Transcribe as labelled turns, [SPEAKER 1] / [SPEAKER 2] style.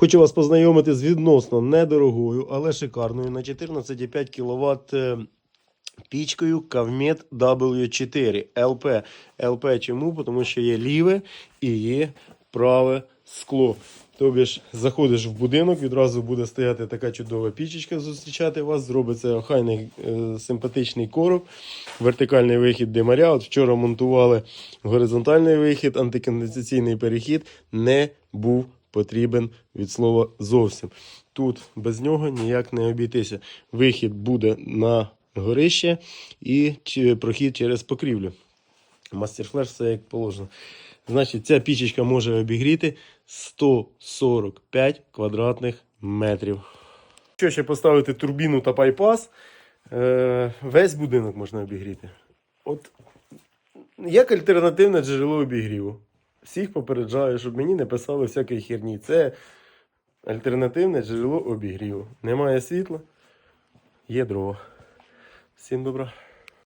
[SPEAKER 1] Хочу вас познайомити з відносно недорогою, але шикарною на 14,5 кВт е, пічкою Кавмет W4 LP. LP чому? Тому що є ліве і є праве скло. Тобі ж заходиш в будинок, відразу буде стояти така чудова пічечка зустрічати вас. Зробиться охайний е, симпатичний короб, вертикальний вихід димаря. От вчора монтували горизонтальний вихід, антиконденсаційний перехід не був потрібен від слова зовсім. Тут без нього ніяк не обійтися. Вихід буде на горище і прохід через покрівлю. Мастер-флеш все як положено. Значить, ця пічечка може обігріти 145 квадратних метрів. Що ще поставити турбіну та пайпас, е, весь будинок можна обігріти. От як альтернативне джерело обігріву. Всіх попереджаю, щоб мені не писали всякої херні. Це альтернативне джерело обігріву. Немає світла, є дрова. Всім добра.